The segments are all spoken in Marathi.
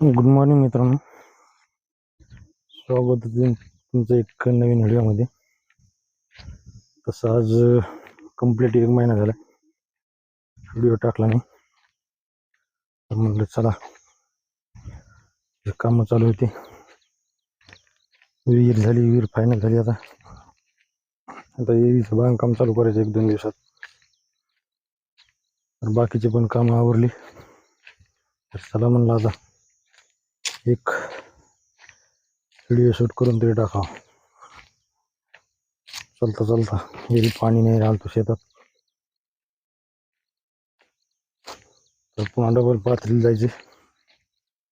गुड मॉर्निंग मित्रांनो. स्वागत तुमचं एक नवीन व्हिडिओमध्ये. तसं आज कंप्लीट एक महिना झाला. व्हिडिओ टाकला नाही. तर म्हटलं चला कामं चालू होती. विहीर झाली विहीर फायनल झाली आता. आता विहिरीचं बांधकाम चालू करायचं एक दोन दिवसात. तर बाकीचे पण कामं आवरली. तर चला म्हणलं आता. एक व्हिडिओ शूट करून तरी टाका. चलता चलता. विहिरीत पाणी नाही राहिलं तो शेतात. तर पुन्हा डबल पाथरीला जायचे.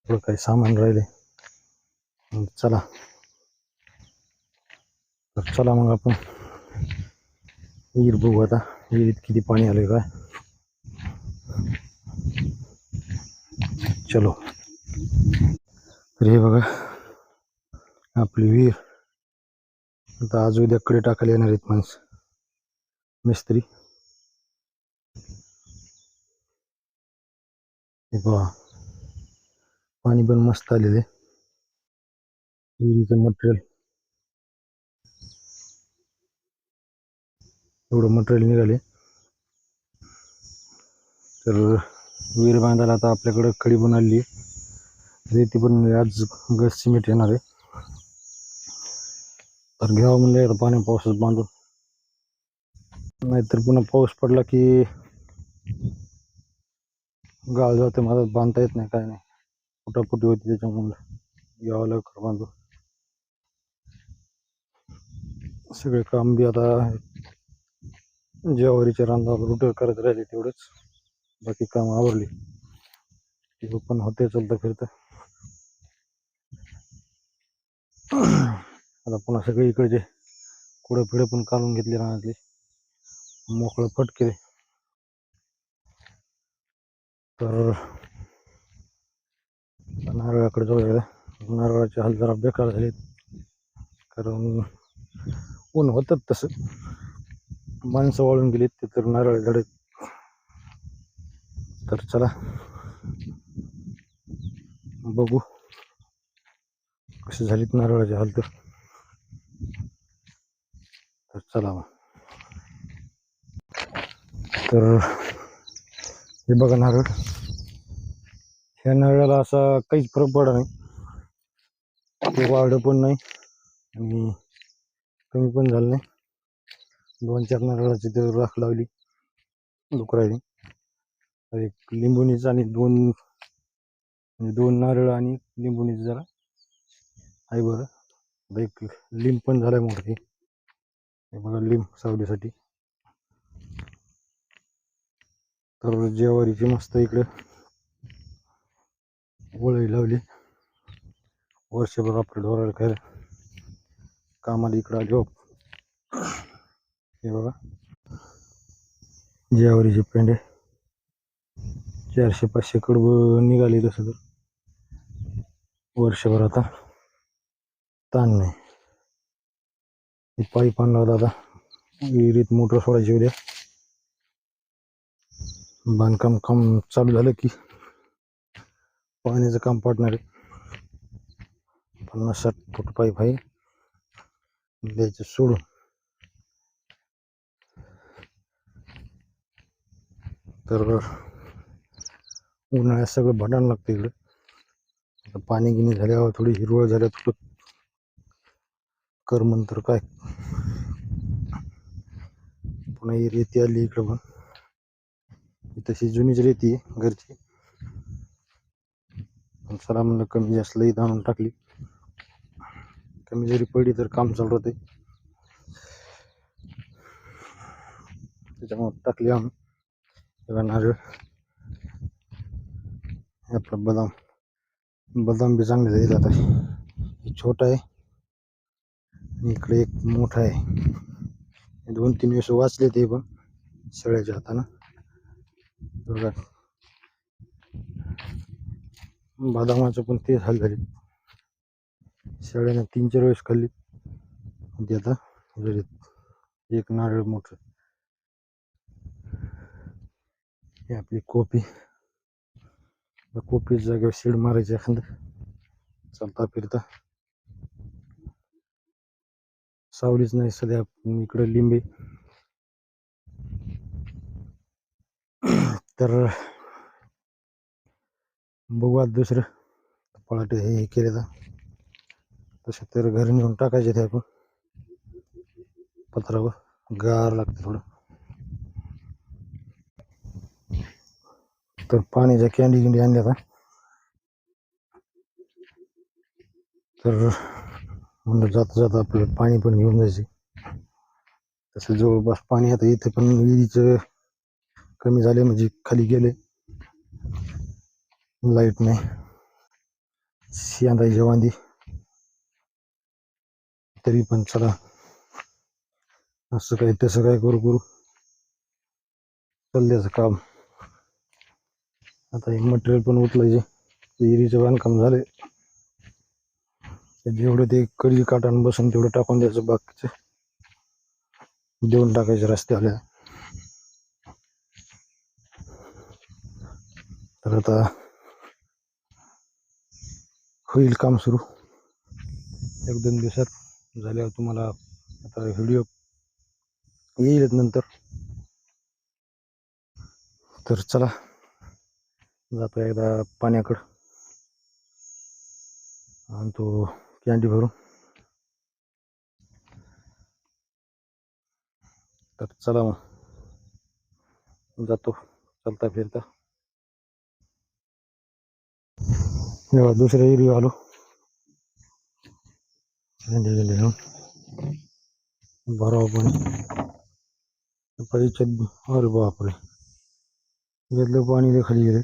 थोडं काही सामान राहिले. चला. तर चला मग आपण. विहीर बघू आता. विहिरीत किती पाणी आले काय. चलो. तर हे बघा आपली विहीर. आता आज उद्याकडे टाकायला येणार आहेत माणसं. मिस्त्री. हे पहा पाणी पण मस्त आलेलं आहे. विहिरीचं मटेरियल एवढं मटेरियल निघाले तर विहीर बांधायला आता आपल्याकडं खडी पण आली रेती पण आज गस सिमेंट येणार आहे. तर घ्यावं म्हणलं आता पाण्या पावसात बांधून. नाहीतर पुन्हा पाऊस पडला की गाळ जाते माझा बांधता येत नाही काय नाही. फुटाफुटी होती त्याच्यामुळे घ्यावं लवकर बांधून. सगळे काम बी आता ज्वारीच्या रांधावर रुटर करत राहिले तेवढंच. बाकी काम आवरली. ते पण होते चलतं फिरतं आता पुन्हा सगळे इकडचे कुडं पिढे पण काढून घेतले रानातले. मोकळं फटके तर नारळाकडे जाऊया नारळाचे हाल जरा बेकार झाले कारण ऊन होतात तसं. माणसं वाळून गेलीत ते तर नारळ झाडे तर चला. बघू. कसे झालीत नारळाचे हाल तर चला मग. तर हे बघा नारळ. ह्या नारळाला असा काहीच फरक पडा नाही. ते वाढ पण नाही आणि कमी पण झालं नाही. दोन चार नारळाची ते राख लावली. डुकरायने एक लिंबुनीचं आणि दोन म्हणजे दोन नारळ आणि लिंबुनीचं जरा. आहे बरं आता एक लिंब पण झालाय आहे हे हे बघा लिंब सावलीसाठी. तर जेवारीची मस्त इकडे वळी लावली. वर्षभर आपल्या ढोराला खायला. कामाला इकडं आली. हो हे बघा. जेवारीचे पेंडे चारशे पाचशे कडब निघाले तसं तर. वर्षभर आता. ताण नाही हे पाईप आणला दादा. विहिरीत मोटर सोडायची उद्या. बांधकाम काम चालू झालं की पाण्याचं काम पाडणार आहे. पन्नास साठ फूट पाईप आहे. द्यायचं सोडून. तर उन्हाळ्यात सगळं भटायला लागतं इकडं. पाणी गिणी झाल्यावर थोडी हिरवळ झाल्या थोडं कर म्हणतर काय? पुन्हा ही रेती आली इकडं पण. ही तशी जुनीच रेती आहे कमी जास्त लई आणून टाकली. कमी जरी पडली तर काम चालू त्याच्यामुळे टाकली हे बदाम. बदाम बी चांगले छोटा आहे. आणि इकडे एक मोठा आहे. दोन तीन वेळेस वाचले ते पण सगळ्याच्या हाताना. बघा. बदामाचं पण तेच हाल झाले. शेळ्यानं तीन चार वेळेस खाल्ली ते आता एक नारळ मोठं. हे आपली कोपी. त्या जागेवर शेड मारायची एखादं. चालता फिरता सावलीच नाही सध्या. इकडं लिंबे. तर बघू आज दुसरं. पळाटे हे हे केले तर. तसे तर घरी नेऊन टाकायचे ते आपण. पत्रावर. गार लागतं थोडं. तर पाण्याच्या कॅन्डी गिंडी आणल्या तर म्हणलं जाता जाता आपलं पाणी पण घेऊन जायचे. तसं जवळपास पाणी आता इथे पण विहिरीचं कमी झाले म्हणजे खाली गेले लाइट नाही. शियांदाई जेवांदी तरी पण चला. असं काही तसं काय करू करू. चालल्याचं काम. आता हे मटेरियल पण उचलायचे. विहिरीचं बांधकाम झाले जेवढं ते कडी काटान बसून तेवढं टाकून द्यायचं बाकीचं देऊन टाकायचं रस्त्याला. तर आता होईल काम सुरू. एक दोन दिवसात झाल्यावर तुम्हाला आता व्हिडिओ येईलच नंतर. तर चला जातो एकदा पाण्याकडं. आणि तो कॅन्डी भरून तर चला मग. जातो. चलता फिरता. जेव्हा दुसऱ्या एरिया आलो. कॅन्डी गेले घेऊन भरावं पाणी. अरे बापरे. घेतलं पाणी खाली गेले.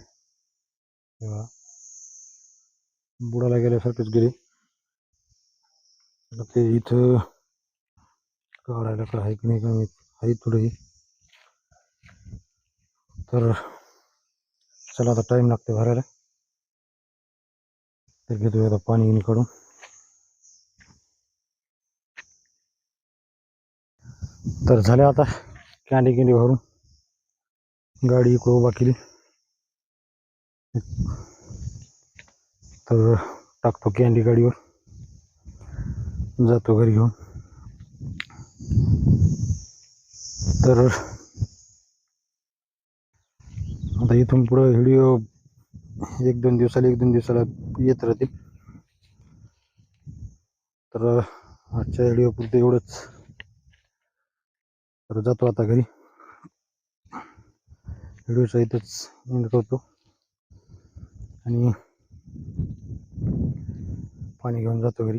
तेव्हा बुडाला गेल्यासारखेच गेले. ते इथं काढायला काय आहे की? नाही काय आहे थोडंही तर चला आता टाईम लागते भरायला. तर घेतोय आता पाणी गिनी काढून. तर झाले आता कॅन्डी कॅन्डी भरून. गाडी इकडं उभा केली. तर टाकतो कॅन्डी गाडीवर. जातो घरी घेऊन. तर आता इथून पुढं व्हिडिओ एक दोन दिवसाला एक दोन दिवसाला येत राहतील. तर आजच्या व्हिडिओ पुरतं एवढंच. तर जातो आता घरी. व्हिडिओचा इथंच एंड करतो. आणि पाणी घेऊन जातो घरी.